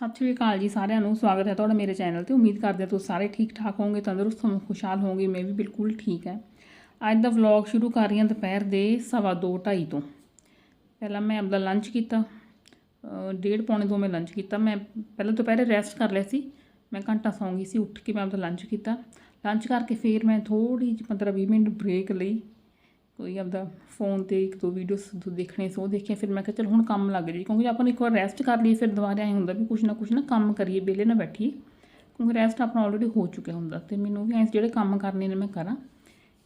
ਸਤਿ ਸ਼੍ਰੀ ਅਕਾਲ ਜੀ ਸਾਰਿਆਂ ਨੂੰ, ਸਵਾਗਤ ਹੈ ਤੁਹਾਡਾ ਮੇਰੇ ਚੈਨਲ ਤੇ। ਉਮੀਦ ਕਰਦੇ ਹਾਂ ਤੁਸੀਂ ਸਾਰੇ ਠੀਕ ਠਾਕ ਹੋਵੋਗੇ, ਤੰਦਰੁਸਤ ਹੋਵੋਗੇ ਖੁਸ਼ਹਾਲ ਹੋਵੋਗੇ, ਮੈਂ ਵੀ ਬਿਲਕੁਲ ਠੀਕ ਹੈ। ਅੱਜ ਦਾ ਵਲੌਗ ਸ਼ੁਰੂ ਕਰ ਰਹੀ ਹਾਂ ਦੁਪਹਿਰ ਦੇ ਸਵਾ ਦੋ ਢਾਈ ਤੋਂ। ਪਹਿਲਾਂ ਮੈਂ ਆਪਦਾ ਲੰਚ ਕੀਤਾ। ਡੇਢ ਪੌਣੇ ਦੋ ਮੈਂ ਲੰਚ ਕੀਤਾ। ਮੈਂ ਪਹਿਲਾਂ ਦੁਪਹਿਰੇ ਰੈਸਟ ਕਰ ਲਿਆ ਸੀ। ਮੈਂ ਘੰਟਾ ਸੌਂ ਗਈ ਸੀ, ਉੱਠ ਕੇ ਮੈਂ ਆਪਦਾ ਲੰਚ ਕੀਤਾ। ਲੰਚ ਕਰਕੇ ਫਿਰ ਮੈਂ ਥੋੜੀ ਜਿਹੀ 15 20 ਮਿੰਟ ਬ੍ਰੇਕ ਲਈ। ਕੋਈ ਆਪਦਾ ਫੋਨ ਤੇ ਇੱਕ ਦੋ ਵੀਡੀਓਸ ਦੇਖਣੇ ਸੋ, ਉਹ ਦੇਖਿਆ, ਫਿਰ ਮੈਂ ਕਿਹਾ ਚਲ ਹੁਣ ਕੰਮ ਲੱਗ ਜੀ ਕਿਉਂਕਿ ਆਪਾਂ ਨੂੰ ਇੱਕ ਵਾਰ ਰੈਸਟ ਕਰ ਲਈ ਫਿਰ ਦੁਬਾਰਾ ਐਂ ਹੁੰਦਾ ਵੀ ਕੁਛ ਨਾ ਕੁਛ ਨਾ ਕੰਮ ਕਰੀਏ, ਵਿਹਲੇ ਨਾ ਬੈਠੀਏ, ਕਿਉਂਕਿ ਰੈਸਟ ਆਪਣਾ ਆਲਰੇਡੀ ਹੋ ਚੁੱਕਿਆ ਹੁੰਦਾ ਤੇ ਮੈਨੂੰ ਵੀ ਐਂ ਜਿਹੜੇ ਕੰਮ ਕਰਨੇ ਨੇ ਮੈਂ ਕਰਾਂ।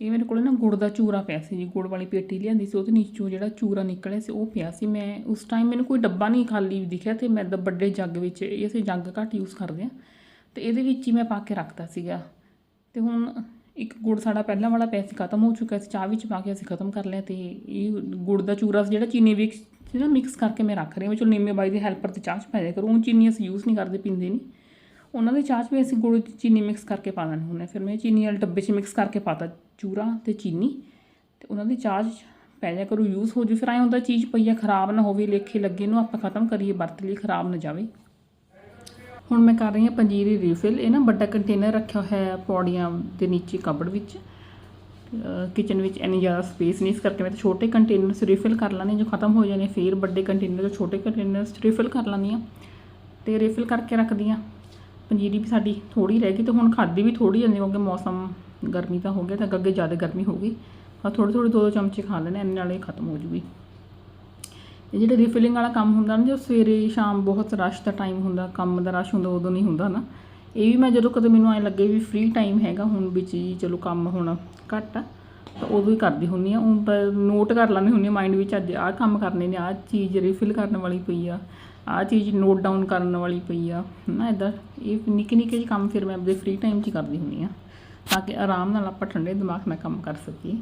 ਇਹ ਮੇਰੇ ਕੋਲ ਨਾ ਗੁੜ ਦਾ ਚੂਰਾ ਪਿਆ ਸੀ ਜੀ, ਗੁੜ ਵਾਲੀ ਪੇਟੀ ਲਿਆਂਦੀ ਸੀ, ਉਹਦੇ ਨੀਚੋਂ ਜਿਹੜਾ ਚੂਰਾ ਨਿਕਲਿਆ ਸੀ, ਉਹ ਪਿਆ ਸੀ। ਮੈਂ ਉਸ ਟਾਈਮ ਮੈਨੂੰ ਕੋਈ ਡੱਬਾ ਨਹੀਂ ਖਾਲੀ ਦਿਖਿਆ ਤੇ ਮੈਂ ਤਾਂ ਵੱਡੇ ਜੱਗ ਵਿੱਚ, ਇਹ ਅਸੀਂ ਜੱਗ ਘੱਟ ਯੂਜ਼ ਕਰਦੇ ਹਾਂ। ਤੇ ਇਹਦੇ ਵਿੱਚ ਹੀ ਮੈਂ ਪਾ ਕੇ ਰੱਖਤਾ ਸੀਗਾ। ਤੇ ਹੁਣ ਇੱਕ ਗੁੜ ਸਾਡਾ ਪਹਿਲਾਂ ਵਾਲਾ ਪਿਆ ਸੀ ਖਤਮ ਹੋ ਚੁੱਕਾ ਸੀ, ਚਾਹ ਵਿੱਚ ਪਾ ਕੇ ਅਸੀਂ ਖਤਮ ਕਰ ਲਿਆ ਤੇ ਇਹ ਗੁੜ ਦਾ ਚੂਰਾ ਸੀ ਜਿਹੜਾ ਚੀਨੀ ਵਿੱਚ ਸੀ ਮਿਕਸ ਕਰਕੇ ਮੈਂ ਰੱਖ ਰਹੀ ਹਾਂ ਵਿੱਚ ਨੀਮੇ ਬਾਈ ਦੇ ਹੈਲਪਰ ਤੇ ਚਾਹ ਚ ਪੈ ਜਾਇਆ ਕਰੂੰ, ਉਹ ਚੀਨੀ ਅਸੀਂ ਯੂਜ਼ ਨਹੀਂ ਕਰਦੇ, ਪੀਂਦੇ ਨਹੀਂ। ਉਹਨਾਂ ਦੇ ਚਾਹ 'ਚ ਵੀ ਅਸੀਂ ਗੁੜ ਦੀ ਚੀਨੀ ਮਿਕਸ ਕਰਕੇ ਪਾ ਦਿੰਦੇ ਹੁੰਦੇ ਹਾਂ। ਫਿਰ ਮੈਂ ਚੀਨੀ ਵਾਲੇ ਡੱਬੇ 'ਚ ਮਿਕਸ ਕਰਕੇ ਪਾਤਾ ਚੂਰਾ ਤੇ ਚੀਨੀ ਤੇ ਉਹਨਾਂ ਦੀ ਚਾਹ 'ਚ ਪੈ ਜਾ ਕਰੋ ਯੂਜ਼ ਹੋ ਜੂ ਫਿਰ ਐਂ ਹੁੰਦਾ ਚੀਜ਼ ਪਈ ਆ, ਖਰਾਬ ਨਾ ਹੋਵੇ, ਲੇਖੇ ਲੱਗੇ ਨੂੰ ਆਪਾਂ ਖਤਮ ਕਰੀਏ, ਵਰਤ ਲਈ ਖਰਾਬ ਨਾ ਜਾਵੇ। ਹੁਣ ਮੈਂ ਕਰ ਰਹੀ ਹਾਂ ਪੰਜੀਰੀ ਰੀਫਿਲ ਇਹ ਨਾ ਵੱਡਾ ਕੰਟੇਨਰ ਰੱਖਿਆ ਹੋਇਆ ਹੈ ਪੌੜੀਆਂ ਦੇ ਨੀਚੇ ਕਬੜ ਵਿੱਚ। ਕਿਚਨ ਵਿੱਚ ਇੰਨੀ ਜ਼ਿਆਦਾ ਸਪੇਸ ਨਹੀਂ, ਇਸ ਕਰਕੇ ਮੈਂ ਤਾਂ ਛੋਟੇ ਕੰਟੇਨਰਸ ਰੀਫਿਲ ਕਰ ਲੈਂਦੀ ਹਾਂ। ਜੋ ਖਤਮ ਹੋ ਜਾਣੇ, ਫਿਰ ਵੱਡੇ ਕੰਟੇਨਰ ਜੋ ਛੋਟੇ ਕੰਟੇਨਰਸ ਰੀਫਿਲ ਕਰ ਲੈਂਦੀ ਹਾਂ ਤੇ ਰੀਫਿਲ ਕਰਕੇ ਰੱਖਦੀ ਹਾਂ। ਪੰਜੀਰੀ ਵੀ ਸਾਡੀ ਥੋੜੀ ਰਹਿ ਗਈ ਤੇ ਹੁਣ ਖਾਦੀ ਵੀ ਥੋੜੀ ਜਾਂਦੀ ਕਿਉਂਕਿ ਮੌਸਮ ਗਰਮੀ ਤਾਂ ਹੋ ਗਿਆ, ਤਾਂ ਅੱਗੇ ਜ਼ਿਆਦਾ ਗਰਮੀ ਹੋ ਗਈ। ਆ ਥੋੜੇ ਥੋੜੇ ਦੋ ਦੋ ਚਮਚੇ ਖਾ ਲੈਣੇ ਇੰਨੇ ਨਾਲ ਇਹ ਖਤਮ ਹੋ ਜੂਗੀ। ਇਹ ਜਿਹੜਾ ਰੀਫਿਲਿੰਗ ਵਾਲਾ ਕੰਮ ਹੁੰਦਾ ਨਾ, ਜੋ ਸਵੇਰੇ ਸ਼ਾਮ ਬਹੁਤ ਰਸ਼ ਦਾ ਟਾਈਮ ਹੁੰਦਾ, ਕੰਮ ਦਾ ਰਸ਼ ਹੁੰਦਾ, ਉਦੋਂ ਨਹੀਂ ਹੁੰਦਾ ਨਾ। ਇਹ ਵੀ ਮੈਂ ਜਦੋਂ ਕਦੇ ਮੈਨੂੰ ਐਂ ਲੱਗੇ ਵੀ ਫ੍ਰੀ ਟਾਈਮ ਹੈਗਾ, ਹੁਣ ਵਿੱਚ ਜੀ, ਚਲੋ ਕੰਮ ਹੁਣ ਘੱਟ ਆ, ਤਾਂ ਉਦੋਂ ਹੀ ਕਰਦੀ ਹੁੰਦੀ ਆ। ਉਹ ਨੋਟ ਕਰ ਲੈਂਦੀ ਹੁੰਦੀ ਆ ਮਾਈਂਡ ਵਿੱਚ ਅੱਜ ਆਹ ਕੰਮ ਕਰਨੇ ਨੇ, ਆਹ ਚੀਜ਼ ਰੀਫਿਲ ਕਰਨ ਵਾਲੀ ਪਈ ਆ, ਆਹ ਚੀਜ਼ ਨੋਟ ਡਾਊਨ ਕਰਨ ਵਾਲੀ ਪਈ ਆ ਨਾ ਇਦਾਂ ਇਹ ਨਿੱਕੇ ਨਿੱਕੇ ਜਿਹੇ ਕੰਮ ਫਿਰ ਮੈਂ ਆਪਣੇ ਫ੍ਰੀ ਟਾਈਮ 'ਚ ਕਰਦੀ ਹੁੰਦੀ ਆ, ਤਾਂ ਕਿ ਆਰਾਮ ਨਾਲ ਆਪਾਂ ਠੰਡੇ ਦਿਮਾਗ ਨਾਲ ਕੰਮ ਕਰ ਸਕੀਏ।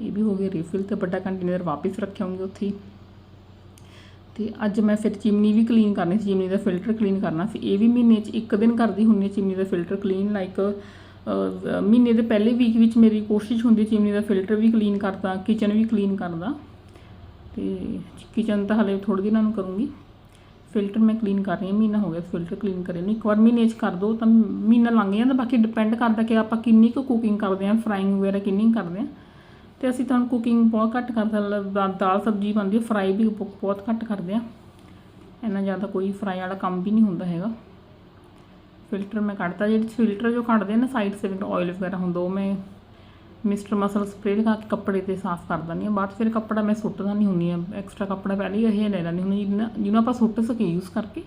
ਇਹ ਵੀ ਹੋ ਗਏ ਰੀਫਿਲ ਤੇ ਵੱਡਾ ਕੰਟੇਨਰ ਵਾਪਸ ਰੱਖਿਆਉਂਗੇ ਉੱਥੇ ਹੀ। ਤੇ ਅੱਜ ਮੈਂ ਫਿਰ ਚਿਮਨੀ ਵੀ ਕਲੀਨ ਕਰਨੀ ਸੀ, ਚਿਮਨੀ ਦਾ ਫਿਲਟਰ ਕਲੀਨ ਕਰਨਾ ਸੀ। ਇਹ ਵੀ ਮਹੀਨੇ 'ਚ ਇੱਕ ਦਿਨ ਕਰਦੀ ਹੁੰਦੀ ਚਿਮਨੀ ਦਾ ਫਿਲਟਰ ਕਲੀਨ ਲਾਈਕ ਮਹੀਨੇ ਦੇ ਪਹਿਲੇ ਵੀਕ ਵਿੱਚ ਮੇਰੀ ਕੋਸ਼ਿਸ਼ ਹੁੰਦੀ ਚਿਮਨੀ ਦਾ ਫਿਲਟਰ ਵੀ ਕਲੀਨ ਕਰਦਾ ਕਿਚਨ ਵੀ ਕਲੀਨ ਕਰਦਾ। ਤੇ ਕਿਚਨ ਤਾਂ ਹਲੇ ਥੋੜੇ ਦਿਨਾਂ ਨੂੰ ਕਰੂੰਗੀ। ਫਿਲਟਰ ਮੈਂ ਕਲੀਨ ਕਰ ਰਹੀ ਹਾਂ, ਮਹੀਨਾ ਹੋ ਗਿਆ ਫਿਲਟਰ ਕਲੀਨ ਕਰੇ ਨੂੰ। ਇੱਕ ਵਾਰ ਮਹੀਨੇ 'ਚ ਕਰ ਦੋ, ਤਾਂ ਮਹੀਨਾ ਲੰਘ ਜਾਂਦਾ। ਬਾਕੀ ਡਿਪੈਂਡ ਕਰਦਾ ਕਿ ਆਪਾਂ ਕਿੰਨੀ ਕੁ ਕੁਕਿੰਗ ਕਰਦੇ ਹਾਂ ਫਰਾਈਂਗ ਵਗੈਰਾ ਕਿੰਨੀ ਕਰਦੇ ਹਾਂ। ਤੇ ਅਸੀਂ ਤੁਹਾਨੂੰ ਕੁਕਿੰਗ ਬਹੁਤ ਘੱਟ ਕਰਦੇ ਹਾਂ ਦਾਲ ਸਬਜ਼ੀ ਬਣਦੀ ਹੈ ਫਰਾਈ ਵੀ ਬਹੁ- ਬਹੁਤ ਘੱਟ ਕਰਦੇ ਹਾਂ। ਇੰਨਾ ਜ਼ਿਆਦਾ ਕੋਈ ਫਰਾਈ ਵਾਲਾ ਕੰਮ ਵੀ ਨਹੀਂ ਹੁੰਦਾ ਹੈਗਾ। ਫਿਲਟਰ ਮੈਂ ਕੱਢਦਾ ਜਿਹੜੇ ਫਿਲਟਰ ਜੋ ਕੱਢਦੇ ਆ ਨਾ ਸਾਈਡ ਸੇ ਆਇਲ ਵਗੈਰਾ ਹੁੰਦਾ, ਉਹ ਮੈਂ ਮਿਸਟਰ ਮਸਲ ਸਪਰੇਅ ਲਗਾ ਕੇ ਕੱਪੜੇ ਤੇ ਸਾਫ਼ ਕਰ ਦਿੰਦੀ ਹਾਂ। ਬਾਅਦ 'ਚ ਫਿਰ ਕੱਪੜਾ ਮੈਂ ਸੁੱਟਦਾ ਨਹੀਂ ਹੁੰਦੀ ਆ ਐਕਸਟਰਾ ਕੱਪੜਾ ਪਹਿਲੇ ਹੀ ਇਹ ਲੈ ਲੈਂਦੀ ਹੁੰਦੀ ਜਿਹਨਾਂ ਜਿਹਨੂੰ ਆਪਾਂ ਸੁੱਟ ਸਕੇ ਯੂਜ਼ ਕਰਕੇ।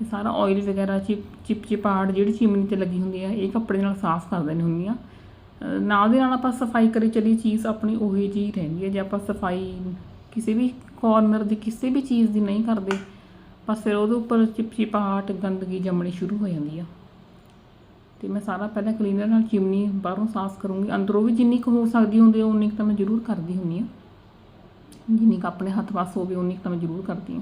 ਇਹ ਸਾਰਾ ਆਇਲ ਵਗੈਰਾ, ਚਿਪ ਚਿਪ ਚਿਪਾੜ ਜਿਹੜੀ ਚਿਮਨੀ ਤੇ ਲੱਗੀ ਹੁੰਦੀ ਆ ਇਹ ਕੱਪੜੇ ਨਾਲ ਸਾਫ਼ ਕਰ ਦੇਣੀ ਹੁੰਦੀ ਆ ਨਾਲ ਦੇ ਨਾਲ ਆਪਾਂ ਸਫ਼ਾਈ ਕਰੀ ਚੱਲੀ ਚੀਜ਼ ਆਪਣੀ ਉਹੀ ਜਿਹੀ ਰਹਿੰਦੀ ਹੈ। ਜੇ ਆਪਾਂ ਸਫ਼ਾਈ ਕਿਸੇ ਵੀ ਕੋਰਨਰ ਦੀ ਕਿਸੇ ਵੀ ਚੀਜ਼ ਦੀ ਨਹੀਂ ਕਰਦੇ ਬਸ ਫਿਰ ਉਹਦੇ ਉੱਪਰ ਚਿਪਚਿਪਾਹਟ ਗੰਦਗੀ ਜੰਮਣੀ ਸ਼ੁਰੂ ਹੋ ਜਾਂਦੀ ਆ। ਤੇ ਮੈਂ ਸਾਰਾ ਪਹਿਲਾਂ ਕਲੀਨਰ ਨਾਲ ਚਿਮਨੀ ਬਾਹਰੋਂ ਸਾਫ਼ ਕਰੂੰਗੀ। ਅੰਦਰੋਂ ਵੀ ਜਿੰਨੀ ਕੁ ਹੋ ਸਕਦੀ ਹੁੰਦੀ ਹੈ ਉਨੀ ਕੁ ਤਾਂ ਮੈਂ ਜ਼ਰੂਰ ਕਰਦੀ ਹੁੰਦੀ ਆ। ਜਿੰਨੀ ਕੁ ਆਪਣੇ ਹੱਥ ਵੱਸ ਹੋਵੇ, ਉਨੀ ਕੁ ਤਾਂ ਮੈਂ ਜ਼ਰੂਰ ਕਰਦੀ ਆ।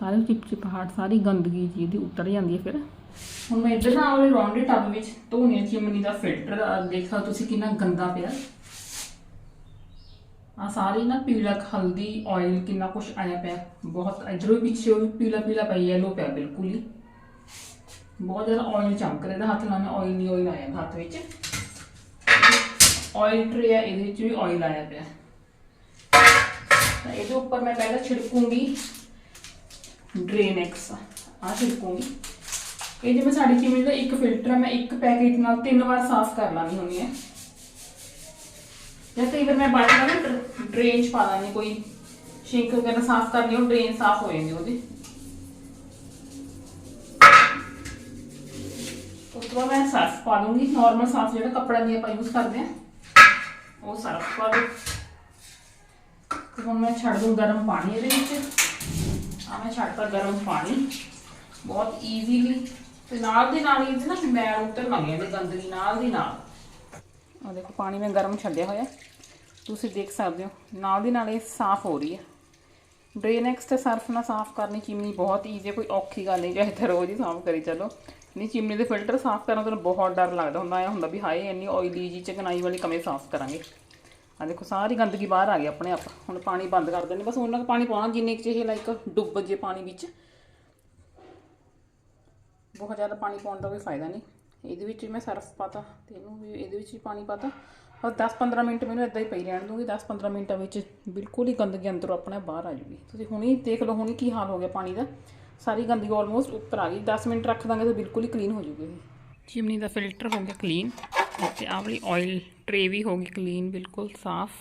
ਸਾਰੇ ਚਿਪਚਿਪਾਹਟ ਸਾਰੀ ਗੰਦਗੀ ਜੀ ਦੀ ਉਤਰ ਜਾਂਦੀ ਹੈ ਫਿਰ। ਹੁਣ ਮੈਂ ਇੱਧਰ ਨਾਲ ਵਾਲੇ ਰੌਂਡੇ ਟੱਬ ਵਿੱਚ ਧੋਨੇ ਚਿਮਨੀ ਦਾ ਫਿਲਟਰ ਦੇਖਾ ਤੁਸੀਂ ਕਿੰਨਾ ਗੰਦਾ ਪਿਆ। ਆ ਸਾਰੀ ਨਾ ਪੀਲਾ ਹਲਦੀ ਆਇਲ ਕਿੰਨਾ ਕੁਛ ਆਇਆ ਪਿਆ। ਬਹੁਤ ਇਧਰੋਂ ਪਿੱਛੇ ਵੀ ਪੀਲਾ ਪੀਲਾ ਪਿਆ ਯੈਲੋ ਪਿਆ ਬਿਲਕੁਲ ਹੀ। ਬਹੁਤ ਜ਼ਿਆਦਾ ਆਇਲ ਚਮਕ ਰਿਹਾ ਇਹਦਾ ਹੱਥ ਲਾਉਣਾ ਆਇਲ ਨਹੀਂ ਆਇਲ ਆਇਆ ਹੱਥ ਵਿੱਚ। ਆਇਲ ਟਰੇ ਆ, ਇਹਦੇ ਵਿੱਚ ਵੀ ਆਇਲ ਆਇਆ ਪਿਆ। ਤਾਂ ਇਹਦੇ ਉੱਪਰ ਮੈਂ ਪਹਿਲਾਂ ਛਿੜਕੂੰਗੀ। ਡਰੇਨੈਕਸ ਆ ਛਿੜਕੂੰਗੀ। ਇਹ ਜਿਵੇਂ ਸਾਡੀ ਚਿਮਨੀ ਦਾ ਇੱਕ ਫਿਲਟਰ ਹੈ ਮੈਂ ਇੱਕ ਪੈਕੇਟ ਨਾਲ ਤਿੰਨ ਵਾਰ ਸਾਫ਼ ਕਰ ਲਾਂਗੀ ਹੁੰਦੀ ਹੈ। ਜਾਂ ਕਈ ਵਾਰ ਮੈਂ ਬਾਅਦ ਨਾਲ ਡਰੇਨ ਚ ਪਾ ਦਾਂਗੀ ਕੋਈ ਸ਼ਿੰਕ ਵਗੈਰਾ ਸਾਫ਼ ਕਰਨੀ, ਉਹ ਡਰੇਨ ਸਾਫ਼ ਹੋ ਜਾਂਦੀ ਉਹਦੀ। ਉਸ ਤੋਂ ਬਾਅਦ ਮੈਂ ਸਰਫ ਪਾ ਦੂੰਗੀ ਨਾਰਮਲ ਸਰਫ ਜਿਹੜਾ ਕੱਪੜਾ ਦੀ ਆਪਾਂ ਯੂਜ਼ ਕਰਦੇ ਆ ਉਹ ਸਰਫ ਪਾ ਦੋ। ਤੇ ਹੁਣ ਮੈਂ ਛੱਡ ਦੂੰ ਗਰਮ ਪਾਣੀ ਇਹਦੇ ਵਿੱਚ। ਆ ਮੈਂ ਛੱਡਤਾ ਗਰਮ ਪਾਣੀ। ਬਹੁਤ ਈਜ਼ੀਲੀ ਤੇ ਨਾਲ ਦੇ ਨਾਲ ਹੀ ਇਹਦੇ ਨਾ ਮੈਲ ਉੱਤਰ ਲੱਗ ਜਾਂਦੇ ਗੰਦਗੀ ਨਾਲ ਦੀ ਨਾਲ। ਆ ਦੇਖੋ, ਪਾਣੀ ਮੈਂ ਗਰਮ ਛੱਡਿਆ ਹੋਇਆ। ਤੁਸੀਂ ਦੇਖ ਸਕਦੇ ਹੋ, ਨਾਲ ਦੀ ਨਾਲ ਇਹ ਸਾਫ਼ ਹੋ ਰਹੀ ਹੈ। ਡਰੇਨੈਕਸ ਤੇ ਸਰਫ ਨਾਲ ਸਾਫ਼ ਕਰਨੀ ਚਿਮਨੀ ਬਹੁਤ ਈਜ਼ੀ ਹੈ, ਕੋਈ ਔਖੀ ਗੱਲ ਨਹੀਂ, ਚਾਹੇ ਤਾਂ ਰੋਜ਼ ਹੀ ਸਾਫ਼ ਕਰੀ ਚਲੋ। ਨਹੀਂ, ਚਿਮਨੀ ਦੇ ਫਿਲਟਰ ਸਾਫ਼ ਕਰਨ ਤੋਂ ਬਹੁਤ ਡਰ ਲੱਗਦਾ ਹੁੰਦਾ, ਐ ਹੁੰਦਾ ਵੀ ਹਾਏ, ਇੰਨੀ ਆਇਲੀ ਜੀ ਚਕਨਾਈ ਵਾਲੀ ਕਮੇ ਸਾਫ਼ ਕਰਾਂਗੇ। ਆ ਦੇਖੋ, ਸਾਰੀ ਗੰਦਗੀ ਬਾਹਰ ਆ ਗਈ ਆਪਣੇ ਆਪ। ਹੁਣ ਪਾਣੀ ਬੰਦ ਕਰ ਦਿੰਦੇ ਬਸ ਉਹਨਾਂ ਕੁ ਪਾਣੀ ਪਾਉਣਾ, ਜਿੰਨੇ ਕੁ ਇਹ ਲਾਈਕ ਡੁੱਬ ਜੇ ਪਾਣੀ ਵਿੱਚ ਬਹੁਤ ਜ਼ਿਆਦਾ ਪਾਣੀ ਪਾਉਣ ਦਾ ਕੋਈ ਫਾਇਦਾ ਨਹੀਂ। ਇਹਦੇ ਵਿੱਚ ਵੀ ਮੈਂ ਸਰਫ ਪਾਤਾ ਤੇ ਇਹਨੂੰ ਵੀ ਇਹਦੇ ਵਿੱਚ ਵੀ ਪਾਣੀ ਪਾਤਾ। ਔਰ 10-15 ਮਿੰਟ ਮੈਨੂੰ ਇਦਾਂ ਹੀ ਪਈ ਰਹਿਣ ਦੂੰਗੀ 10-15 ਮਿੰਟਾਂ ਵਿੱਚ ਬਿਲਕੁਲ ਹੀ ਗੰਦਗੀ ਅੰਦਰੋਂ ਆਪਣੇ ਬਾਹਰ ਆ ਜੂਗੀ ਤੁਸੀਂ ਹੁਣੀ ਦੇਖ ਲਓ, ਹੁਣੀ ਕੀ ਹਾਲ ਹੋ ਗਿਆ ਪਾਣੀ ਦਾ। ਸਾਰੀ ਗੰਦਗੀ ਆਲਮੋਸਟ ਉੱਪਰ ਆ ਗਈ। 10 ਮਿੰਟ ਰੱਖ ਦਾਂਗੇ ਤਾਂ ਬਿਲਕੁਲ ਹੀ ਕਲੀਨ ਹੋ ਜੂਗੀ ਇਹ। ਚਿਮਨੀ ਦਾ ਫਿਲਟਰ ਹੋ ਗਿਆ ਕਲੀਨ ਤੇ ਆਹ ਵਾਲੀ ਆਇਲ ਟਰੇ ਵੀ ਹੋ ਗਈ ਕਲੀਨ ਬਿਲਕੁਲ ਸਾਫ਼।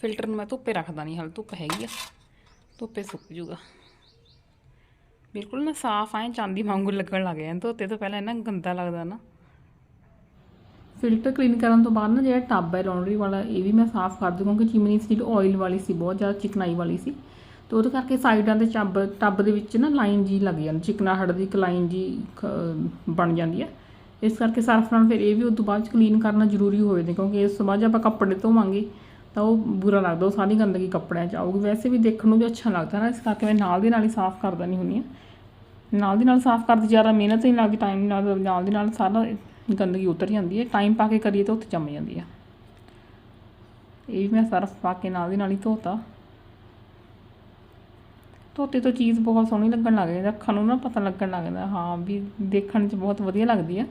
ਫਿਲਟਰ ਨੂੰ ਮੈਂ ਧੁੱਪੇ ਰੱਖਦਾ ਨਹੀਂ ਹਾਲ ਧੁੱਪ ਹੈਗੀ ਆ। ਧੁੱਪੇ ਸੁੱਕ ਜੂਗਾ ਬਿਲਕੁਲ ਨਾ ਸਾਫ਼ ਐ ਚਾਂਦੀ ਵਾਂਗੂ ਲੱਗਣ ਲੱਗ ਗਿਆ ਧੋਤੇ ਤੋਂ ਪਹਿਲਾਂ ਇਹਨਾਂ ਗੰਦਾ ਲੱਗਦਾ ਨਾ। ਫਿਲਟਰ ਕਲੀਨ ਕਰਨ ਤੋਂ ਬਾਅਦ ਨਾ ਜਿਹੜਾ ਟੱਬ ਹੈ ਲਾਂਡਰੀ ਵਾਲਾ, ਇਹ ਵੀ ਮੈਂ ਸਾਫ਼ ਕਰ ਦੂੰ ਕਿਉਂਕਿ ਚਿਮਨੀ ਸੀ ਆਇਲ ਵਾਲੀ ਸੀ, ਬਹੁਤ ਜ਼ਿਆਦਾ ਚਿਕਨਾਈ ਵਾਲੀ ਸੀ। ਤੇ ਉਹਦੇ ਕਰਕੇ ਸਾਈਡਾਂ ਤੇ ਚੱਬ, ਟੱਬ ਦੇ ਵਿੱਚ ਨਾ ਲਾਈਨ ਜੀ ਲੱਗ ਜਾਂਦੀ ਚਿਕਨਾਹਟ ਦੀ ਇੱਕ ਲਾਈਨ ਜੀ ਬਣ ਜਾਂਦੀ ਹੈ। ਇਸ ਕਰਕੇ ਸਰਫ ਨਾਲ ਫਿਰ ਇਹ ਵੀ ਉਸ ਤੋਂ ਬਾਅਦ ਕਲੀਨ ਕਰਨਾ ਜ਼ਰੂਰੀ ਹੋ ਜਾਂਦਾ ਕਿਉਂਕਿ ਇਸ ਤੋਂ ਬਾਅਦ ਜੇ ਆਪਾਂ ਕੱਪੜੇ ਧੋਵਾਂਗੇ ਤਾਂ ਉਹ ਬੁਰਾ ਲੱਗਦਾ, ਉਹ ਸਾਰੀ ਗੰਦਗੀ ਕੱਪੜਿਆਂ 'ਚ ਆਊਗੀ। ਵੈਸੇ ਵੀ ਦੇਖਣ ਨੂੰ ਵੀ ਅੱਛਾ ਲੱਗਦਾ ਨਾ, ਇਸ ਕਰਕੇ ਮੈਂ ਨਾਲ ਦੀ ਨਾਲ ਹੀ ਸਾਫ਼ ਕਰ ਦਿੰਦੀ ਹੁੰਦੀ ਹਾਂ। ਨਾਲ ਦੀ ਨਾਲ ਸਾਫ਼ ਕਰਦੀ ਜ਼ਿਆਦਾ ਮਿਹਨਤ ਨਹੀਂ ਲੱਗਦੀ ਟਾਈਮ ਨਾਲ ਨਾਲ ਦੀ ਨਾਲ ਸਾਰਾ ਗੰਦਗੀ ਉਤਰ ਜਾਂਦੀ ਹੈ। ਟਾਈਮ ਪਾ ਕੇ ਕਰੀਏ ਤਾਂ ਉੱਥੇ ਜੰਮ ਜਾਂਦੀ ਹੈ। ਇਹ ਵੀ ਮੈਂ ਸਰਫ ਪਾ ਕੇ ਨਾਲ ਦੀ ਨਾਲ ਹੀ ਧੋਤਾ। ਧੋਤੇ ਤੋਂ ਚੀਜ਼ ਬਹੁਤ ਸੋਹਣੀ ਲੱਗਣ ਲੱਗ ਜਾਂਦੀ ਹੈ। ਅੱਖਾਂ ਨੂੰ ਨਾ ਪਤਾ ਲੱਗਣ ਲੱਗਦਾ ਹਾਂ ਵੀ ਦੇਖਣ 'ਚ ਬਹੁਤ ਵਧੀਆ ਲੱਗਦੀ ਹੈ।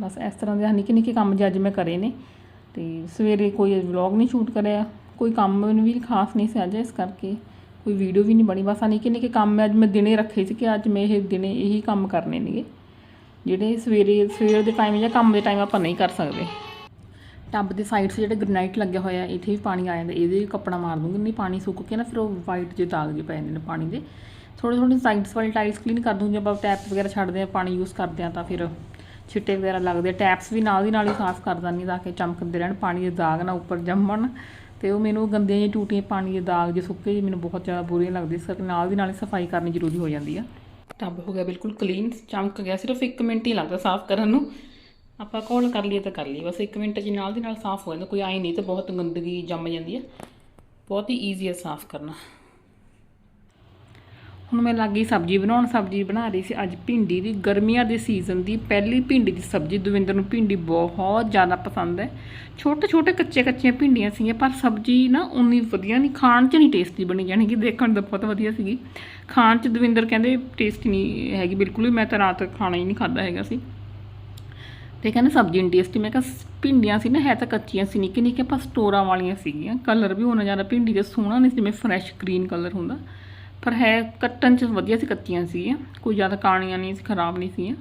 ਬਸ ਇਸ ਤਰ੍ਹਾਂ ਦੇ ਨਿੱਕੇ ਨਿੱਕੇ ਕੰਮ ਜੇ ਅੱਜ ਮੈਂ ਕਰੇ ਨੇ ਤੇ ਸਵੇਰੇ ਕੋਈ ਵਲੌਗ ਨਹੀਂ ਸ਼ੂਟ ਕਰਿਆ, ਕੋਈ ਕੰਮ ਵੀ ਖਾਸ ਨਹੀਂ ਸੀ ਅੱਜ ਇਸ ਕਰਕੇ, ਕੋਈ ਵੀਡੀਓ ਵੀ ਨਹੀਂ ਬਣੀ, ਬਸ ਆ ਨਿੱਕੇ ਨਿੱਕੇ ਕੰਮ ਅੱਜ ਮੈਂ ਦਿਨੇ ਰੱਖੇ ਸੀ ਕਿ ਅੱਜ ਮੈਂ ਇਹ ਦਿਨੇ ਇਹੀ ਕੰਮ ਕਰਨੇ ਨੇਗੇ, ਜਿਹੜੇ ਸਵੇਰੇ, ਸਵੇਰ ਦੇ ਟਾਈਮ ਜਾਂ ਕੰਮ ਦੇ ਟਾਈਮ ਆਪਾਂ ਨਹੀਂ ਕਰ ਸਕਦੇ। ਟੱਬ ਦੇ ਸਾਈਡਸ ਜਿਹੜੇ ਗ੍ਰਨਾਈਟ ਲੱਗਿਆ ਹੋਇਆ, ਇੱਥੇ ਵੀ ਪਾਣੀ ਆ ਜਾਂਦਾ, ਇਹਦੇ ਵੀ ਕੱਪੜਾ ਮਾਰ ਦੂੰਗੀ, ਨਹੀਂ ਪਾਣੀ ਸੁੱਕ ਕੇ ਨਾ ਫਿਰ ਉਹ ਵਾਈਟ ਜਿਹੇ ਦਾਗ ਜਿਹੇ ਪੈ ਜਾਂਦੇ ਨੇ ਪਾਣੀ ਦੇ। ਥੋੜੇ ਥੋੜੇ ਸਾਈਡਸ ਵਾਲੀ ਟਾਈਲਸ ਕਲੀਨ ਕਰ ਦੂੰਗੀ, ਆਪਾਂ ਟੈਪਸ ਵਗੈਰਾ ਛੱਡਦੇ ਆ, ਪਾਣੀ ਯੂਜ਼ ਕਰਦੇ ਆ ਤਾਂ ਫਿਰ ਛਿੱਟੇ ਵਗੈਰਾ ਲੱਗਦੇ ਟੈਪਸ ਵੀ ਨਾਲ ਦੀ ਨਾਲ ਹੀ ਸਾਫ਼ ਕਰ ਦਿੰਦੀ ਤਾਂ ਕਿ ਚਮਕਦੇ ਰਹਿਣ, ਪਾਣੀ ਦੇ ਦਾਗ ਨਾ ਉੱਪਰ ਜੰਮਣ। ਤੇ ਉਹ ਮੈਨੂੰ ਗੰਦੀਆਂ ਜਿਹੀਆਂ ਟੂਟੀਆਂ ਪਾਣੀ ਦੇ ਦਾਗ ਜੇ ਸੁੱਕੇ ਜਿਹੇ ਮੈਨੂੰ ਬਹੁਤ ਜ਼ਿਆਦਾ ਬੁਰੀਆਂ ਲੱਗਦੀ। ਇਸ ਕਰਕੇ ਨਾਲ ਦੀ ਨਾਲ ਹੀ ਸਫ਼ਾਈ ਕਰਨੀ ਜ਼ਰੂਰੀ ਹੋ ਜਾਂਦੀ ਆ। ਟੱਬ ਹੋ ਗਿਆ ਬਿਲਕੁਲ ਕਲੀਨ ਚਮਕ ਗਿਆ। ਸਿਰਫ 1 ਮਿੰਟ ਹੀ ਲੱਗਦਾ ਸਾਫ਼ ਕਰਨ ਨੂੰ। ਆਪਾਂ ਕੋਲ ਕਰ ਲਈਏ ਤਾਂ ਕਰ ਲਈਏ। ਬਸ 1 ਮਿੰਟ 'ਚ ਨਾਲ ਦੀ ਨਾਲ ਸਾਫ਼ ਹੋ ਜਾਂਦਾ। ਕੋਈ ਆਈ ਨਹੀਂ ਤਾਂ ਬਹੁਤ ਗੰਦਗੀ ਜੰਮ ਜਾਂਦੀ ਹੈ ਬਹੁਤ ਹੀ ਈਜ਼ੀ ਹੈ ਸਾਫ਼ ਕਰਨਾ। ਹੁਣ ਮੈਂ ਲੱਗੀ ਸਬਜ਼ੀ ਬਣਾਉਣ, ਸਬਜ਼ੀ ਬਣਾ ਰਹੀ ਸੀ। ਅੱਜ ਭਿੰਡੀ ਦੀ, ਗਰਮੀਆਂ ਦੇ ਸੀਜ਼ਨ ਦੀ ਪਹਿਲੀ ਭਿੰਡੀ ਦੀ ਸਬਜ਼ੀ। ਦਵਿੰਦਰ ਨੂੰ ਭਿੰਡੀ ਬਹੁਤ ਜ਼ਿਆਦਾ ਪਸੰਦ ਹੈ। ਛੋਟੇ ਛੋਟੇ ਕੱਚੇ ਕੱਚੀਆਂ ਭਿੰਡੀਆਂ ਸੀਗੀਆਂ, ਪਰ ਸਬਜ਼ੀ ਨਾ ਉਨੀ ਵਧੀਆ ਨਹੀਂ ਖਾਣ 'ਚ ਨਹੀਂ ਟੇਸਟੀ ਬਣੀ ਜਾਣੀ ਕਿ ਦੇਖਣ ਦਾ ਬਹੁਤ ਵਧੀਆ ਸੀਗੀ। ਖਾਣ 'ਚ ਦਵਿੰਦਰ ਕਹਿੰਦੇ ਟੇਸਟੀ ਨਹੀਂ ਹੈਗੀ, ਬਿਲਕੁਲ ਵੀ ਮੈਂ ਤਾਂ ਰਾਤ ਖਾਣਾ ਹੀ ਨਹੀਂ ਖਾਦਾ ਹੈਗਾ ਸੀ। ਤੇ ਕਹਿੰਦੇ ਸਬਜ਼ੀ ਨਹੀਂ ਟੇਸਟੀ ਮੈਂ ਕਿਹਾ ਭਿੰਡੀਆਂ ਸੀ ਨਾ, ਹੈ ਤਾਂ ਕੱਚੀਆਂ ਸੀ ਨਿੱਕੇ ਨਿੱਕੇ ਪਰ ਸਟੋਰਾਂ ਵਾਲੀਆਂ ਸੀਗੀਆਂ। ਕਲਰ ਵੀ ਉਹਨਾਂ ਜ਼ਿਆਦਾ ਭਿੰਡੀ ਦੇ ਸੋਹਣਾ ਨਹੀਂ ਸੀ, ਜਿਵੇਂ ਫਰੈਸ਼ ਗ੍ਰੀਨ ਕਲਰ ਹੁੰਦਾ। ਪਰ ਹੈ, ਕੱਟਣ 'ਚ ਵਧੀਆ ਸੀ, ਕੱਚੀਆਂ ਸੀਗੀਆਂ। ਕੋਈ ਜ਼ਿਆਦਾ ਕਾਣੀਆਂ ਨਹੀਂ ਸੀ, ਖਰਾਬ ਨਹੀਂ ਸੀਗੀਆਂ।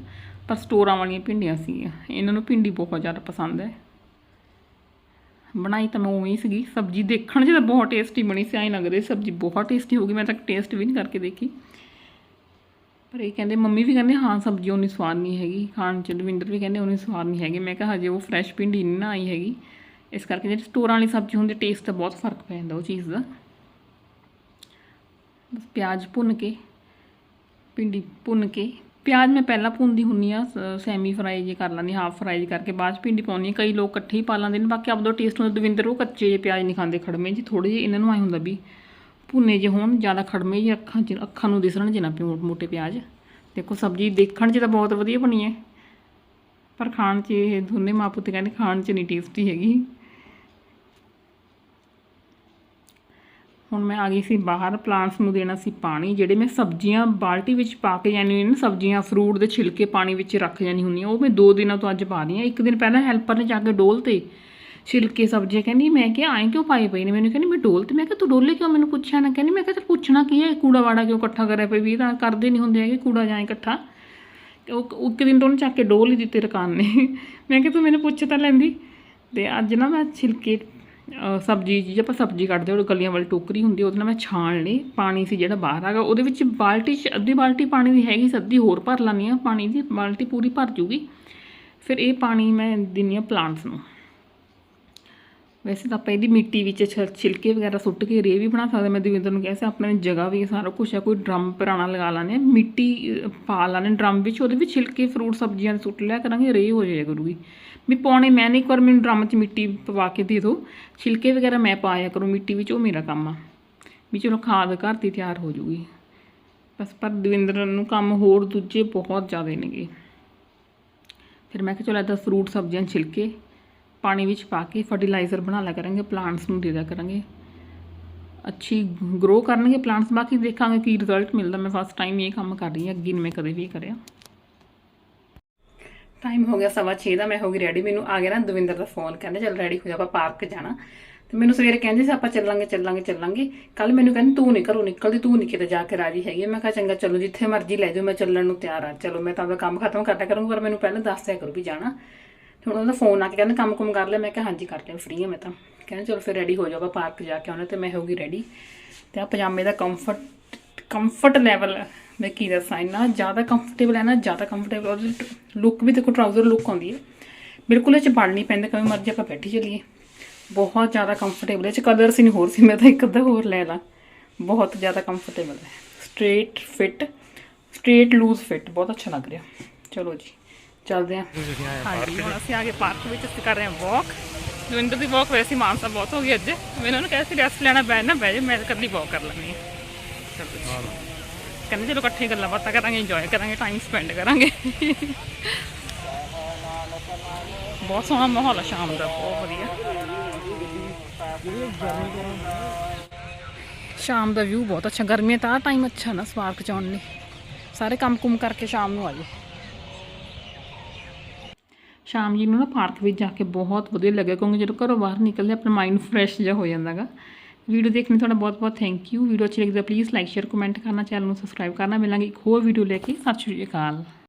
ਪਰ ਸਟੋਰਾਂ ਵਾਲੀਆਂ ਭਿੰਡੀਆਂ ਸੀਗੀਆਂ। ਇਹਨਾਂ ਨੂੰ ਭਿੰਡੀ ਬਹੁਤ ਜ਼ਿਆਦਾ ਪਸੰਦ ਹੈ। ਬਣਾਈ ਤਾਂ ਮੈਂ ਉਵੇਂ ਹੀ ਸੀਗੀ। ਸਬਜ਼ੀ ਦੇਖਣ 'ਚ ਤਾਂ ਬਹੁਤ ਟੇਸਟੀ ਬਣੀ ਸੀ, ਐਂ ਲੱਗ ਰਹੀ ਸਬਜ਼ੀ ਬਹੁਤ ਟੇਸਟੀ ਹੋਊਗੀ ਮੈਂ ਤਾਂ ਟੇਸਟ ਵੀ ਨਹੀਂ ਕਰਕੇ ਦੇਖੀ। ਪਰ ਇਹ ਕਹਿੰਦੇ, ਮੰਮੀ ਵੀ ਕਹਿੰਦੇ, ਹਾਂ, ਸਬਜ਼ੀ ਉਨੀ ਸਵਾਦ ਨਹੀਂ ਹੈਗੀ। ਖਾਣ ਚ ਦਵਿੰਦਰ ਵੀ ਕਹਿੰਦੇ, ਉਨੀ ਸਵਾਦ ਨਹੀਂ ਹੈਗੀ। ਮੈਂ ਕਿਹਾ, ਹਜੇ ਉਹ ਫਰੈਸ਼ ਭਿੰਡੀ ਨਹੀਂ ਨਾ ਆਈ ਹੈਗੀ। ਇਸ ਕਰਕੇ ਜਿਹੜੀ ਸਟੋਰਾਂ ਵਾਲੀ ਸਬਜ਼ੀ ਹੁੰਦੀ ਟੇਸਟ ਦਾ ਬਹੁਤ ਫ਼ਰਕ ਪੈ ਜਾਂਦਾ ਉਹ ਚੀਜ਼ ਦਾ। ਬਸ ਪਿਆਜ਼ ਭੁੰਨ ਕੇ, ਭਿੰਡੀ ਭੁੰਨ ਕੇ, ਪਿਆਜ਼ ਮੈਂ ਪਹਿਲਾਂ ਭੁੰਨਦੀ ਹੁੰਨੀ ਆ ਸੈਮੀ ਫਰਾਈ ਜੇ ਕਰ ਲੈਂਦੀ ਹਾਫ ਫਰਾਈ ਕਰਕੇ ਬਾਅਦ 'ਚ ਭਿੰਡੀ ਪਾਉਂਦੀ ਹਾਂ। ਕਈ ਲੋਕ ਇਕੱਠੇ ਹੀ ਪਾ ਲੈਂਦੇ ਨੇ, ਬਾਕੀ ਆਪਦਾ ਟੇਸਟ ਹੁੰਦਾ, ਦਵਿੰਦਰ ਉਹ ਕੱਚੇ ਜਿਹੇ ਪਿਆਜ਼ ਨਹੀਂ ਖਾਂਦੇ ਖੜਮੇ ਜੀ ਥੋੜੇ ਜਿਹੇ, ਇਹਨਾਂ ਨੂੰ ਆਏ ਹੁੰਦਾ ਵੀ ਭੁੰਨੇ ਜੇ ਹੋਣ, ਜ਼ਿਆਦਾ ਖੜਮੇ ਜਿਹੇ ਅੱਖਾਂ 'ਚ, ਅੱਖਾਂ ਨੂੰ ਦਿਸਣ ਜੇ ਨਾ ਮੋਟੇ ਪਿਆਜ਼। ਦੇਖੋ ਸਬਜ਼ੀ ਦੇਖਣ 'ਚ ਤਾਂ ਬਹੁਤ ਵਧੀਆ ਬਣੀ ਹੈ, ਪਰ ਖਾਣ 'ਚ ਇਹ ਦੋਨੇ ਮਾਂ ਪੁੱਤ ਕਹਿੰਦੇ ਖਾਣ 'ਚ ਨਹੀਂ ਟੇਸਟੀ ਹੈਗੀ। ਹੁਣ ਮੈਂ ਆ ਗਈ ਸੀ ਬਾਹਰ ਪਲਾਂਟਸ ਨੂੰ ਦੇਣਾ ਸੀ ਪਾਣੀ, ਜਿਹੜੇ ਮੈਂ ਸਬਜ਼ੀਆਂ ਬਾਲਟੀ ਵਿੱਚ ਪਾ ਕੇ ਜਾਣੀ ਨੇ, ਸਬਜ਼ੀਆਂ ਫਰੂਟ ਦੇ ਛਿਲਕੇ ਪਾਣੀ ਵਿੱਚ ਰੱਖ ਜਾਣੀ ਹੁੰਦੀਆਂ ਉਹ ਮੈਂ ਦੋ ਦਿਨਾਂ ਤੋਂ ਅੱਜ ਪਾ ਰਹੀ ਹਾਂ ਇੱਕ ਦਿਨ ਪਹਿਲਾਂ ਹੈਲਪਰ ਨੇ ਜਾ ਕੇ ਡੋਲ ਤੇ ਛਿਲਕੇ ਸਬਜ਼ੀਆਂ ਕਹਿੰਦੀ, ਮੈਂ ਕਿਹਾ, ਆਏ ਕਿਉਂ ਪਾਏ ਪਏ ਨੇ? ਮੈਨੂੰ ਕਹਿੰਦੀ, ਮੈਂ ਡੋਲ ਤੇ, ਮੈਂ ਕਿਹਾ, ਤੂੰ ਡੋਲੇ ਕਿਉਂ? ਮੈਨੂੰ ਪੁੱਛਿਆ ਨਾ ਕਹਿੰਦੀ, ਮੈਂ ਕਿਹਾ ਤੇ ਪੁੱਛਣਾ ਕੀ ਹੈ ਕੂੜਾ ਵਾੜਾ ਕਿਉਂ ਇਕੱਠਾ ਕਰਿਆ ਪਈ ਵੀ ਤਾਂ ਕਰਦੇ ਨਹੀਂ ਹੁੰਦੇ ਹੈਗੇ ਕੂੜਾ ਜਾਂ ਇਕੱਠਾ। ਤੇ ਉਹ ਇੱਕ ਦਿਨ ਤੋਂ ਉਹਨੇ ਚੱਕ ਕੇ ਡੋਲ ਹੀ ਦਿੱਤੇ ਰਕਾਨ ਨੇ। ਮੈਂ ਕਿਹਾ, ਤੂੰ ਮੈਨੂੰ ਪੁੱਛ ਤਾਂ ਲੈਂਦੀ। ਤੇ ਅੱਜ ਨਾ ਮੈਂ ਛਿਲਕੇ ਸਬਜ਼ੀ ਜੇ ਆਪਾਂ ਸਬਜ਼ੀ ਕੱਢਦੇ ਉਹ ਗਲੀਆਂ ਵਾਲੀ ਟੋਕਰੀ ਹੁੰਦੀ ਉਹਦੇ ਨਾਲ ਮੈਂ ਛਾਣ ਲਈ ਪਾਣੀ ਸੀ ਜਿਹੜਾ ਬਾਹਰ ਆਗਾ ਉਹਦੇ ਵਿੱਚ ਬਾਲਟੀ 'ਚ ਅੱਧੀ ਬਾਲਟੀ ਪਾਣੀ ਦੀ ਹੈਗੀ ਸੀ ਅੱਧੀ ਹੋਰ ਭਰ ਲੈਂਦੀ ਹਾਂ ਪਾਣੀ ਦੀ ਬਾਲਟੀ ਪੂਰੀ ਭਰ ਜੂਗੀ। ਫਿਰ ਇਹ ਪਾਣੀ ਮੈਂ ਦਿੰਦੀ ਹਾਂ ਪਲਾਂਟਸ ਨੂੰ। ਵੈਸੇ ਤਾਂ ਆਪਾਂ ਇਹਦੀ ਮਿੱਟੀ ਵਿੱਚ ਛਿਲ- ਛਿਲਕੇ ਵਗੈਰਾ ਸੁੱਟ ਕੇ ਰੇ ਵੀ ਬਣਾ ਸਕਦੇ ਮੈਂ ਦਵਿੰਦਰ ਨੂੰ ਕਿਹਾ ਸੀ ਆਪਣੇ ਜਗ੍ਹਾ ਵੀ ਸਾਰਾ ਕੁਝ ਹੈ ਕੋਈ ਡਰਮ ਪੁਰਾਣਾ ਲਗਾ ਲਾਣੇ ਮਿੱਟੀ ਅਹ, ਪਾ ਲਾਣੇ ਡਰਮ ਵਿੱਚ ਉਹਦੇ ਵਿੱਚ ਛਿਲਕੇ ਫਰੂਟ ਸਬਜ਼ੀਆਂ ਸੁੱਟ ਲਿਆ ਕਰਾਂਗੇ ਰੇ ਹੋ ਜਾਇਆ ਕਰੂਗੀ। ਵੀ ਪਾਉਣੇ ਮੈਂ ਨਹੀਂ ਇੱਕ ਵਾਰ ਮੈਨੂੰ ਡਰਮ 'ਚ ਮਿੱਟੀ ਪਵਾ ਕੇ ਦੇ ਦਿਓ। ਛਿਲਕੇ ਵਗੈਰਾ ਮੈਂ ਪਾਇਆ ਕਰੂੰ, ਮਿੱਟੀ ਵਿੱਚ ਉਹ ਮੇਰਾ ਕੰਮ ਆ। ਵੀ ਚਲੋ ਖਾਦ ਘਰ ਦੀ ਤਿਆਰ ਹੋ ਜੂਗੀ। ਬਸ ਪਰ ਦਵਿੰਦਰ ਨੂੰ ਕੰਮ ਹੋਰ ਦੂਜੇ ਬਹੁਤ ਜ਼ਿਆਦਾ ਨੇਗੇ। ਫਿਰ ਮੈਂ ਕਿਹਾ ਚਲੋ ਇੱਦਾਂ ਫਰੂਟ ਸਬਜ਼ੀਆਂ ਛਿਲਕੇ ਪਾਣੀ ਵਿੱਚ ਪਾ ਕੇ ਫਰਟੀਲਾਈਜ਼ਰ ਬਣਾ ਲਿਆ ਕਰਾਂਗੇ ਪਲਾਂਟਸ ਨੂੰ ਦੇ ਦਿਆ ਕਰਾਂਗੇ। ਅੱਛੀ ਗਰੋ ਕਰਨਗੇ ਪਲਾਂਟਸ ਬਾਕੀ ਦੇਖਾਂਗੇ ਕੀ ਰਿਜ਼ਲਟ ਮਿਲਦਾ। ਮੈਂ ਫਸਟ ਟਾਈਮ ਇਹ ਕੰਮ ਕਰ ਰਹੀ ਹਾਂ, ਅੱਗੇ ਨਹੀਂ ਮੈਂ ਕਦੇ ਵੀ ਕਰਿਆ। ਟਾਈਮ ਹੋ ਗਿਆ ਸਵਾ ਛੇ ਦਾ, ਮੈਂ ਹੋ ਗਈ ਰੈਡੀ ਮੈਨੂੰ ਆ ਗਿਆ ਨਾ ਦਵਿੰਦਰ ਦਾ ਫੋਨ ਕਹਿੰਦੇ ਚੱਲ ਰੈਡੀ ਹੋ ਜਾ, ਆਪਾਂ ਪਾਰਕ ਜਾਣਾ। ਤੇ ਮੈਨੂੰ ਸਵੇਰੇ ਕਹਿੰਦੇ ਸੀ, ਆਪਾਂ ਚੱਲਾਂਗੇ ਚੱਲਾਂਗੇ ਚੱਲਾਂਗੇ। ਕੱਲ ਮੈਨੂੰ ਕਹਿੰਦੇ, ਤੂੰ ਨਹੀਂ ਘਰੋਂ ਨਿਕਲਦੀ, ਤੂੰ ਨਹੀਂ ਕਿਤੇ ਜਾ ਕੇ ਰਾਜੀ ਹੈਗੀ। ਮੈਂ ਕਿਹਾ, ਚੰਗਾ, ਚਲੋ, ਜਿੱਥੇ ਮਰਜ਼ੀ ਲੈ ਜਾਓ, ਮੈਂ ਚੱਲਣ ਨੂੰ ਤਿਆਰ ਆ। ਚਲੋ, ਮੈਂ ਤਾਂ ਆਪਦਾ ਕੰਮ ਖਤਮ ਕਰਦਾ ਕਰੂੰਗਾ, ਪਰ ਮੈਨੂੰ ਪਹਿਲਾਂ ਦੱਸਦਿਆਂ ਕਰੋ ਵੀ ਜਾਣਾ। ਤੇ ਹੁਣ ਉਹਨਾਂ ਦਾ ਫੋਨ ਆ ਕੇ ਕਹਿੰਦੇ, ਕੰਮ ਕੁਮ ਕਰ ਲਿਆ ਮੈਂ ਕਿਹਾ, ਹਾਂਜੀ, ਕਰ ਲਿਆ ਫ੍ਰੀ ਹਾਂ ਮੈਂ ਤਾਂ। ਕਹਿੰਦਾ, ਚਲੋ, ਫਿਰ ਰੈਡੀ ਹੋ ਜਾਓ, ਆਪਾਂ ਪਾਰਕ ਜਾ ਕੇ ਆਉਣਾ ਤੇ ਮੈਂ ਹੋ ਗਈ ਰੈਡੀ ਤੇ ਆ ਪਜਾਮੇ ਦਾ ਕੰਫਰਟ ਕੰਫਰਟ ਲੈਵਲ ਮੈਂ ਕੀ ਦੱਸਾਂ, ਇੰਨਾ ਜ਼ਿਆਦਾ ਕੰਫਰਟੇਬਲ ਹੈ ਨਾ, ਜ਼ਿਆਦਾ ਕੰਫਰਟੇਬਲ ਉਹਦੇ ਲੁੱਕ ਵੀ ਦੇਖੋ ਟਰਾਊਜ਼ਰ ਲੁੱਕ ਆਉਂਦੀ ਹੈ। ਬਿਲਕੁਲ ਇਹ ਚ ਬਣ ਨਹੀਂ ਪੈਂਦਾ ਕਵੇਂ ਮਰਜ਼ੀ ਆਪਾਂ ਬੈਠੀ ਚਲੀਏ। ਬਹੁਤ ਜ਼ਿਆਦਾ ਕੰਫਰਟੇਬਲ ਹੈ। ਇਹ ਚ ਕਲਰ ਸੀ ਨਹੀਂ ਹੋਰ ਸੀ, ਮੈਂ ਤਾਂ ਇੱਕ ਅੱਧਾ ਹੋਰ ਲੈ ਲਾਂ। ਬਹੁਤ ਜ਼ਿਆਦਾ ਕੰਫਰਟੇਬਲ ਹੈ। Straight fit straight loose fit ਬਹੁਤ ਅੱਛਾ ਲੱਗ ਰਿਹਾ। ਚਲੋ ਜੀ, ਚੱਲਦੇ ਹਾਂ। ਹਾਂਜੀ, ਹੁਣ ਅਸੀਂ ਆ ਗਏ ਪਾਰਕ ਵਿੱਚ, ਅਸੀਂ ਕਰ ਰਹੇ ਹਾਂ ਵਾਕ ਦਵਿੰਦਰ ਦੀ ਵਾਕ ਵੈਸੇ ਹੀ ਮਾਨਸਾ ਬਹੁਤ ਹੋ ਗਈ ਅੱਜ। ਮੈਂ ਉਹਨਾਂ ਨੂੰ ਕਿਹਾ ਸੀ ਰੈਸਟ ਲੈਣਾ ਬੈਠ ਨਾ, ਬਹਿ ਜਾ ਮੈਂ ਇਕੱਲੀ ਵਾਕ ਕਰ ਲੈਂਦੀ ਹਾਂ। ਚਲੋ ਜੀ ਕਹਿੰਦੇ ਚਲੋ ਇਕੱਠੇ ਗੱਲਾਂ ਬਾਤਾਂ ਕਰਾਂਗੇ ਇੰਜੋਏ ਕਰਾਂਗੇ ਟਾਈਮ ਸਪੈਂਡ ਕਰਾਂਗੇ। ਬਹੁਤ ਸੋਹਣਾ ਮਾਹੌਲ ਹੈ ਸ਼ਾਮ ਦਾ, ਬਹੁਤ ਵਧੀਆ। ਸ਼ਾਮ ਦਾ ਵਿਊ ਬਹੁਤ ਅੱਛਾ, ਗਰਮੀਆਂ ਤਾਂ ਟਾਈਮ ਅੱਛਾ ਨਾ ਸਵਾਰਕ ਚ ਆਉਣ ਲਈ। ਸਾਰੇ ਕੰਮ ਕੁਮ ਕਰਕੇ ਸ਼ਾਮ ਨੂੰ ਆ ਜਾਓ। ਸ਼ਾਮ ਜੀ ਨੂੰ ਨਾ ਪਾਰਕ ਵਿੱਚ ਜਾ ਕੇ ਬਹੁਤ ਵਧੀਆ ਲੱਗਿਆ, ਕਿਉਂਕਿ ਜਦੋਂ ਘਰੋਂ ਬਾਹਰ ਨਿਕਲਦੇ ਆਪਣਾ ਮਾਈਂਡ ਫਰੈਸ਼ ਜਿਹਾ ਹੋ ਜਾਂਦਾਗਾ। ਵੀਡੀਓ ਦੇਖਣ ਲਈ ਤੁਹਾਡਾ ਬਹੁਤ ਬਹੁਤ ਥੈਂਕ ਯੂ ਵੀਡੀਓ ਅੱਛੀ ਲੱਗੀ ਤਾਂ ਪਲੀਜ਼ ਲਾਈਕ ਸ਼ੇਅਰ ਕਮੈਂਟ ਕਰਨਾ ਚੈਨਲ ਨੂੰ ਸਬਸਕ੍ਰਾਈਬ ਕਰਨਾ। ਮਿਲਾਂਗੇ ਇੱਕ ਹੋਰ ਵੀਡੀਓ ਲੈ ਕੇ। ਸਤਿ ਸ਼੍ਰੀ ਅਕਾਲ।